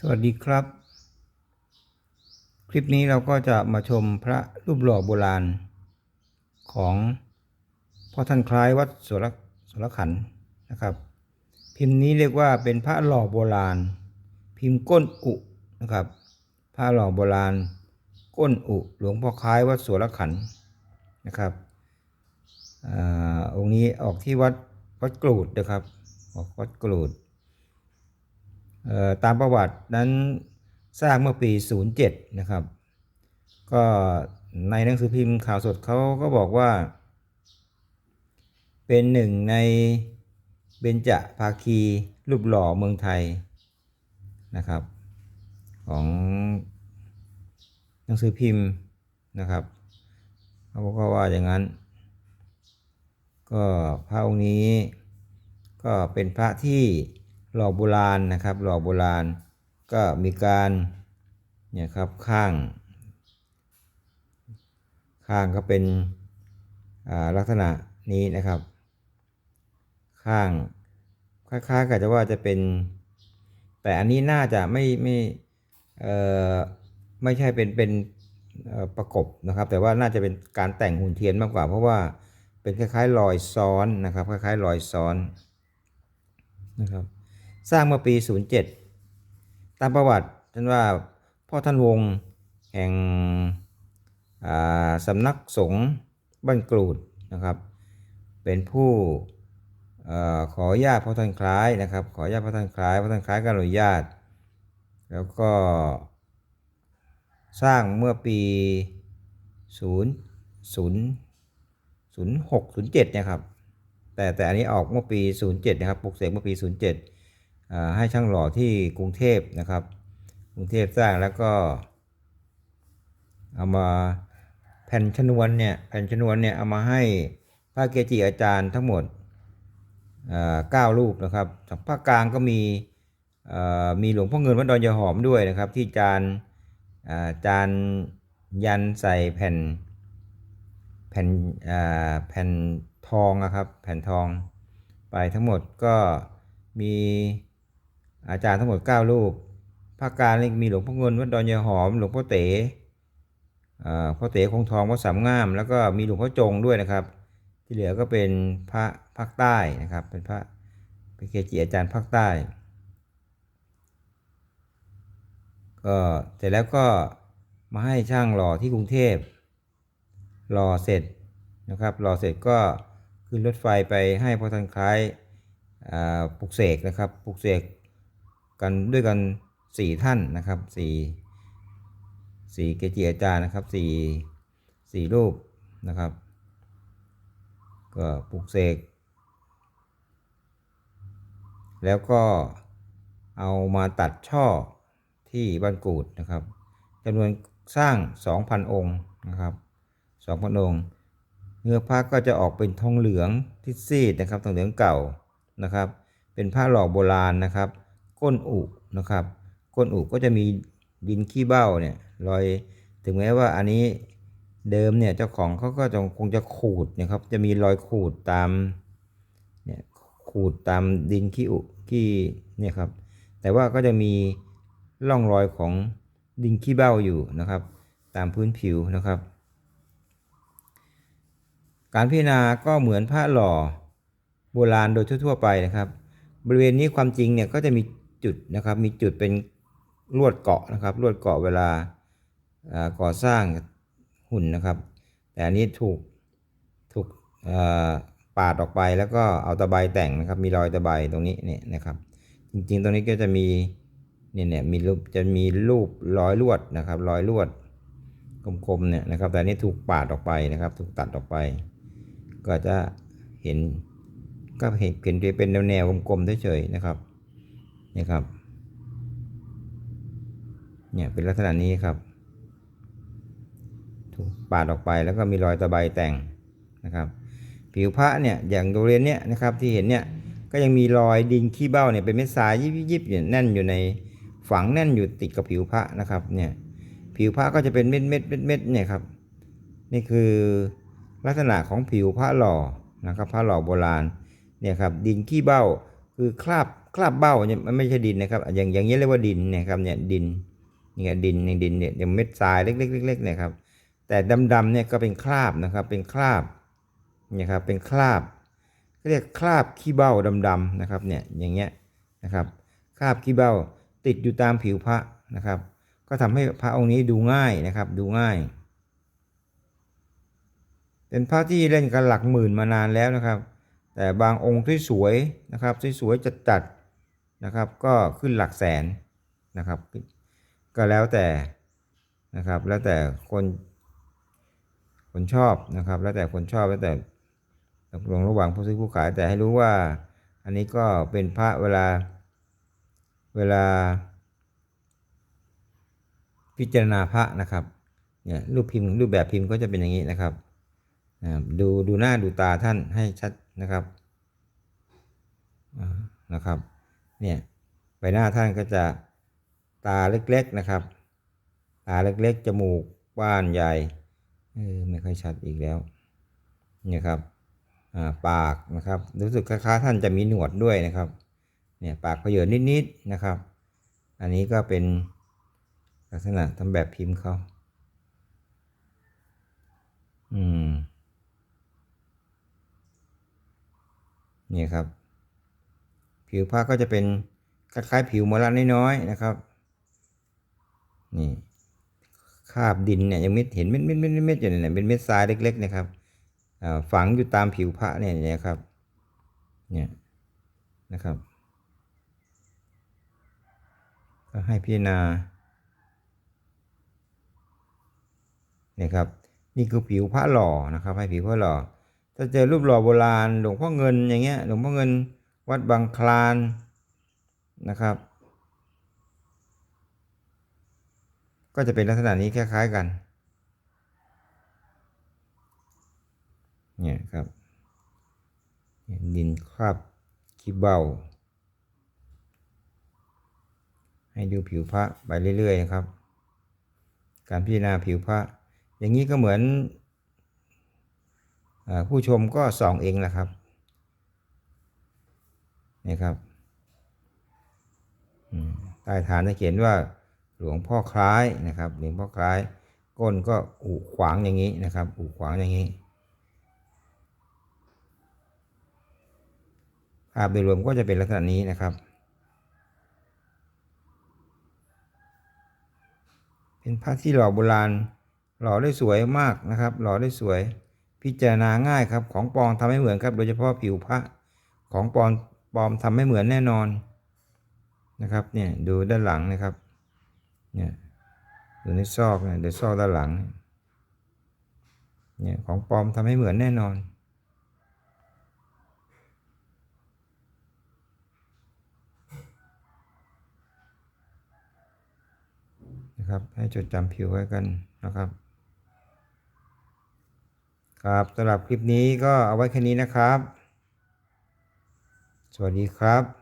สวัสดีครับ คลิปนี้เราก็จะมาชมพระรูปหล่อโบราณ ของพ่อท่านคล้ายวัดสรสรขันนะครับ พิมพ์นี้เรียกว่าเป็นพระหล่อโบราณ พิมพ์ก้นอุนะครับ พระหล่อโบราณ ก้นอุหลวงพ่อคล้ายวัดสรขันนะครับอองค์นี้ออกที่วัดวัดกรูดนะครับ ออกวัดกรูด ตามประวัตินั้นสร้างเมื่อปี 07 นะครับ ก็ในหนังสือพิมพ์ข่าวสดเขาก็บอกว่า เป็นหนึ่งในเบญจภาคีรูปหล่อเมืองไทยนะครับ ของหนังสือพิมพ์นะครับเขาก็ว่าอย่างนั้น ก็พระองค์นี้ก็เป็นพระที่ หล่อโบราณนะครับ หล่อโบราณ ก็มีการเนี่ยครับข้าง ข้างก็เป็นลักษณะนี้นะครับ ข้างคล้ายๆกับจะว่าจะเป็น แต่อันนี้น่าจะไม่ไม่เอ่อไม่ใช่เป็นเป็นประกบนะครับ แต่ว่าน่าจะเป็นการแต่งหุ่นเทียนมากกว่า เพราะว่าเป็นคล้ายๆรอยซ้อนนะครับ คล้ายๆรอยซ้อนนะครับ สร้างเมื่อปี 07 ตามประวัติท่านว่าพ่อท่านวงแห่งสำนักสงฆ์บ้านกรูดนะครับ เป็นผู้อขอญาตพ่อท่านคล้ายนะครับ ขอญาตพ่อท่านคล้ายพ่อท่านคล้ายก็อนุญาต แล้วก็สร้างเมื่อปี0 0 06 07เนี่ยครับแต่แต่อันนี้ออกเมื่อปี 07 นะครับปลุกเสกเมื่อปี 07 ให้ช่างหล่อที่กรุงเทพนะครับ กรุงเทพสร้างแล้วก็ เอามาแผ่นชนวนเนี่ยแผ่นชนวนเนี่ยเอามาให้พระเกจิอาจารย์ทั้งหมดเก้ารูปนะครับภาคกลางก็มีมีหลวงพ่อเงินวัดดอนยาหอมด้วยนะครับ ที่จานจานยันใส่แผ่นแผ่นแผ่นทองนะครับ แผ่นทองไปทั้งหมดก็มี อาจารย์ทั้งหมด 9 รูปภาคกลางมีหลวงพ่อเงินวัดดอนยาหอม หลวงพ่อเต๋อพ่อเต๋คงทองวัดสามงาม แล้วก็มีหลวงพ่อจงด้วยนะครับ ที่เหลือก็เป็นพระภาคใต้นะครับ เป็นพระเป็นเกจิอาจารย์ภาคใต้ก็เสร็จแล้วก็มาให้ช่างหล่อที่กรุงเทพรอเสร็จนะครับรอเสร็จก็ขึ้นรถไฟไปให้พ่อท่านคล้ายปลุกเสกนะครับปลุกเสก กันด้วยกันสี่ท่านนะครับสี่สี่เกจิอาจารย์นะครับสี่สี่รูปนะครับ ก็ปลุกเสก แล้วก็เอามาตัดช่อที่บ้านกูดนะครับจำนวนสร้าง 2,000 องค์นะครับสองพระองค์ เนื้อผ้าก็จะออกเป็นทองเหลืองที่ซีดนะครับทองเหลืองเก่านะครับ เป็นผ้าหล่อโบราณนะครับ ก้นอุนะครับ ก้นอุก็จะมีดินขี้เบ้าเนี่ยรอยถึงแม้ว่าอันนี้เดิมเนี่ยเจ้าของเขาก็จะคงจะขูดนะครับ จะมีรอยขูดตามเนี่ยขูดตามดินขี้อุขี้เนี่ยครับ แต่ว่าก็จะมีร่องรอยของดินขี้เบ้าอยู่นะครับ ตามพื้นผิวนะครับ การพิจารณาก็เหมือนผ้าหล่อโบราณโดยทั่วๆไปนะครับ บริเวณนี้ความจริงเนี่ยก็จะมี จุดนะครับ มีจุดเป็นลวดเกาะนะครับ ลวดเกาะเวลาก่อสร้างหุ่นนะครับ แต่อันนี้ถูกถูกอ่าปาดออกไปแล้วก็เอาตะไบแต่งนะครับ มีรอยตะไบตรงนี้เนี่ยนะครับ จริงๆตรงนี้ก็จะมีเนี่ยเนี่ยมีรูปจะมีรูปรอยลวดนะครับรอยลวดคมๆเนี่ยนะครับ แต่อันนี้ถูกปาดออกไปนะครับ ถูกตัดออกไป ก็จะเห็นก็เห็นเห็นเป็นแนวๆกลมๆเฉยๆนะครับ นี่ครับ เนี่ยเป็นลักษณะนี้ครับถูกปาดออกไปแล้วก็มีรอยตะไบแต่งนะครับ ผิวพระเนี่ยอย่างโรงเรียนเนี่ยนะครับที่เห็นเนี่ยก็ยังมีรอยดินขี้เบ้าเนี่ยเป็นเม็ดทรายยิบยิบๆอยู่แน่นอยู่ในฝังแน่นอยู่ติดกับผิวพระนะครับเนี่ยผิวพระก็จะเป็นเม็ดเม็ดเม็ดเม็ดเนี่ยครับนี่คือลักษณะของผิวพระหล่อนะครับพระหล่อโบราณเนี่ยครับดินขี้เบ้าคือคราบ คราบเบ้าเนี่ยมันไม่ใช่ดินนะครับ อย่างอย่างนี้เรียกว่าดินนี่ยครับเนี่ยดินเนี่ยดินในดินเนี่ยเดี๋ยวเม็ดทรายเล็กๆๆๆเนี่ยครับแต่ดำๆเนี่ยก็เป็นคราบนะครับเป็นคราบเนี่ยครับเป็นคราบเรียกคราบขี้เบ้าดำๆนะครับเนี่ยอย่างเงี้ยนะครับคราบขี้เบ้าติดอยู่ตามผิวพระนะครับ ก็ทำให้พระองค์นี้ดูง่ายนะครับดูง่าย เป็นพระที่เล่นกันหลักหมื่นมานานแล้วนะครับ แต่บางองค์ที่สวยนะครับสวยๆจัด นะครับ ก็ขึ้นหลักแสนนะครับ ก็แล้วแต่นะครับ แล้วแต่คนคนชอบนะครับ แล้วแต่คนชอบแล้วแต่ตกลงระหว่างผู้ซื้อผู้ขายแต่ให้รู้ว่า อันนี้ก็เป็นพระเวลาเวลา พิจารณาพระนะครับเนี่ยรูปพิมพ์รูปแบบพิมพ์ก็จะเป็นอย่างนี้นะครับดูดูหน้าดูตาท่านให้ชัดนะครับนะครับ เนี่ยใบหน้าท่านก็จะตาเล็กๆนะครับ ตาเล็กๆ จมูกกว้านใหญ่เออไม่ค่อยชัดอีกแล้วเนี่ยครับอ่าปากนะครับรู้สึกคล้ายๆท่านจะมีหนวดด้วยนะครับเนี่ยปากเผยนิดๆนะครับ อันนี้ก็เป็นลักษณะทำแบบพิมพ์เขาอืมนี่ครับ ผิวผ้าก็จะเป็นคล้ายๆผิวมะระน้อยๆนะครับ นี่คาบดินเนี่ยยังเม็ดเห็นเม็ดเม็ดเม็ดเม็ดอยู่เนี่ยเป็นเม็ดทรายเล็ก ๆ นะครับฝังอยู่ตามผิวพระเนี่ยนะครับ เนี่ยนะครับ ก็ให้พิจารณาเนี่ยครับ นี่คือผิวพระหล่อนะครับ ให้ผิวพระหล่อถ้าเจอรูปหล่อโบราณหลวงพ่อเงินอย่างเงี้ยหลวงพ่อเงิน วัดบางคลานนะครับ ก็จะเป็นลักษณะนี้คล้ายๆกันเนี่ยครับเนี่ยดินคราบขี้เบาให้ดูผิวพระไปเรื่อยๆครับ การพิจารณาผิวพระ อย่างนี้ก็เหมือนอผู้ชมก็ส่องเองแหละครับ นี่ครับใต้ฐานจะเขียนว่าหลวงพ่อคล้ายนะครับหลวงพ่อคล้าย ก้นก็อุขวางอย่างนี้นะครับ อุขวางอย่างนี้ภาพโดยรวมก็จะเป็นลักษณะนี้นะครับ เป็นพระที่หล่อโบราณหล่อได้สวยมากนะครับ หล่อได้สวย พิจารณาง่ายครับ ของปลอมทำให้เหมือนครับ โดยเฉพาะผิวพระของปลอม ลอมทำให้เหมือนแน่นอนนะครับเนี่ยดูด้านหลังนะครับเนี่ยดูในซอกเนี่ยเดี๋ยวซอกด้านหลังเนี่ยของปลอมทำให้เหมือนแน่นอนนะครับให้จดจำผิวไว้กันนะครับครับสำหรับคลิปนี้ก็เอาไว้แค่นี้นะครับ สวัสดีครับ